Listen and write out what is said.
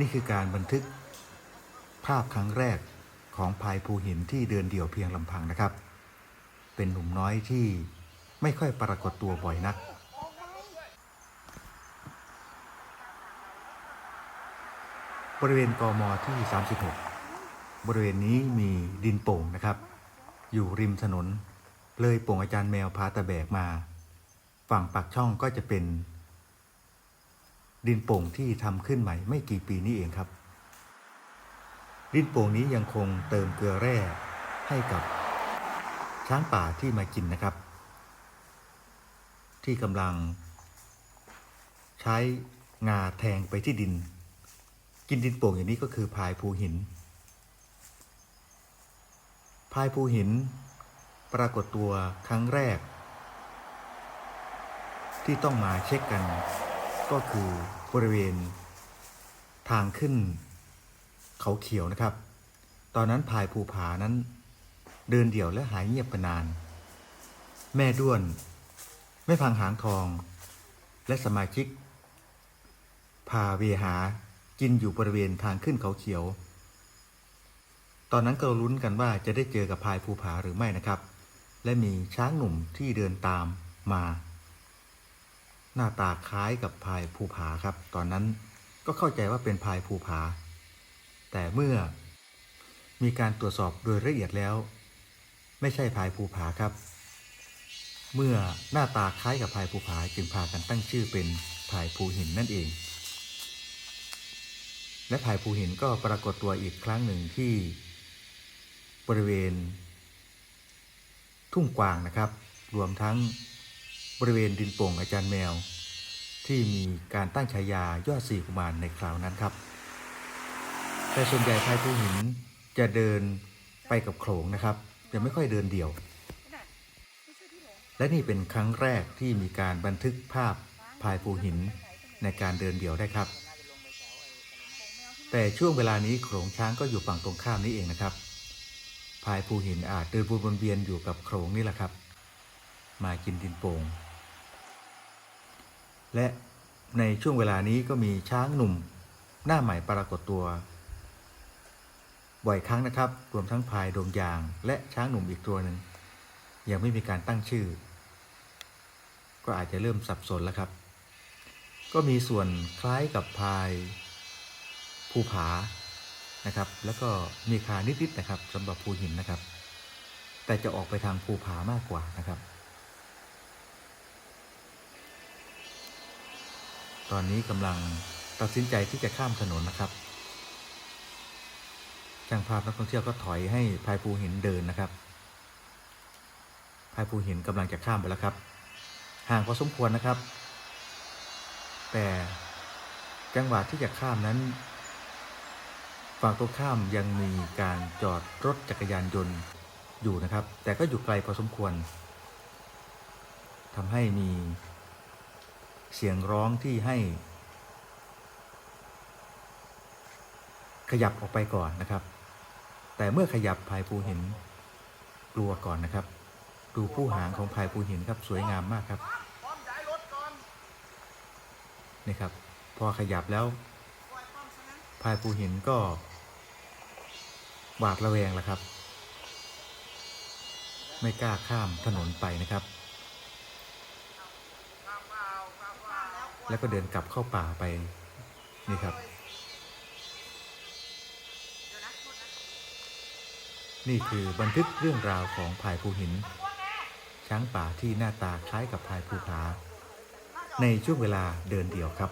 นี่คือการบันทึกภาพครั้งแรกของพายภูหินที่เดินเดี่ยวเพียงลำพังนะครับ เป็นหนุ่มน้อยที่ไม่ค่อยปรากฏตัวบ่อยนัก บริเวณกมที่ 36 บริเวณนี้มีดินโป่งนะครับ อยู่ริมถนน เลยโป่งอาจารย์แมวพาตะแบกมา ฝั่งปากช่องก็จะเป็น ดินโป่งที่ทำขึ้นใหม่ไม่กี่ปีนี้เองครับ ดินโป่งนี้ยังคงเติมเกลือแร่ให้กับช้างป่าที่มากินนะครับ ที่กำลัง ใช้งาแทงไปที่ดิน กินดินโป่งอย่างนี้ก็คือพายภูหิน พายภูหิน ปรากฏตัวครั้งแรก ที่ต้องมาเช็คกัน ก็คือบริเวณทางขึ้นเขาเขียวนะครับ ตอนนั้นพายภูผานั้น เดินเดี่ยวและหายเงียบไปนาน แม่ด้วน แม่พังหางทอง และสมาชิก พาเวหากินอยู่บริเวณทางขึ้นเขาเขียว ตอนนั้นก็ลุ้นกันว่าจะได้เจอกับพายภูผาหรือไม่นะครับ และมีช้างหนุ่มที่เดินตามมา หน้าตาคล้ายกับพายภูผาครับ ตอนนั้นก็เข้าใจว่าเป็นพายภูผา แต่เมื่อมีการตรวจสอบโดยละเอียดแล้ว ไม่ใช่พายภูผาครับ เมื่อหน้าตาคล้ายกับพายภูผาจึงพากันตั้งชื่อเป็นพายภูหินนั่นเอง และพายภูหินก็ปรากฏตัวอีกครั้งหนึ่งที่บริเวณ ทุ่งกวางนะครับ รวมทั้ง บริเวณดินโป่งอาจารย์แมว ที่มีการตั้งฉายายอดสี่กุมารในคราวนั้นครับ แต่ส่วนใหญ่พายภูหินจะเดินไปกับโขลงนะครับ จะไม่ค่อยเดินเดี่ยว และนี่เป็นครั้งแรกที่มีการบันทึกภาพพายภูหินในการเดินเดี่ยวได้ครับ แต่ช่วงเวลานี้โขลงช้างก็อยู่ฝั่งตรงข้ามนี้เองนะครับพายภูหินอาจเดินวนเวียนอยู่กับโขลงนี่แหละครับ มากินดินโป่ง และในช่วงเวลานี้ก็มีช้างหนุ่มหน้าใหม่ปรากฏตัว บ่อยครั้งนะครับ รวมทั้งพายดงยาง และช้างหนุ่มอีกตัวหนึ่งยังไม่มีการตั้งชื่อ ก็อาจจะเริ่มสับสนแล้วครับ ก็มีส่วนคล้ายกับพายภูผานะครับ แล้วก็มีคานิดๆนะครับสำหรับภูหินนะครับ แต่จะออกไปทางภูผามากกว่านะครับ ตอนนี้กำลังตัดสินใจที่จะข้ามถนนนะครับช่างภาพนักท่องเที่ยวก็ถอยให้พายภูหินเดินนะครับพายภูหินกำลังจะข้ามไปแล้วครับ ห่างพอสมควรนะครับ แต่จังหวะที่จะข้ามนั้นฝั่งตรงข้ามยังมีการจอดรถจักรยานยนต์อยู่นะครับ แต่ก็อยู่ไกลพอสมควรทำให้มี เสียงร้องที่ให้ ขยับออกไปก่อนนะครับ แต่เมื่อขยับพายภูหินกลัวก่อนนะครับ ดูผู้หางของพายภูหินครับสวยงามมากครับนี่ครับ พอขยับแล้วพายภูหินก็หวาดระแวงแล้วครับ ไม่กล้าข้ามถนนไปนะครับ แล้วก็เดินกลับเข้าป่าไปนี่ครับ นี่คือบันทึกเรื่องราวของพายภูหิน ช้างป่าที่หน้าตาคล้ายกับพายภูผาในช่วงเวลาเดินเดี่ยวครับ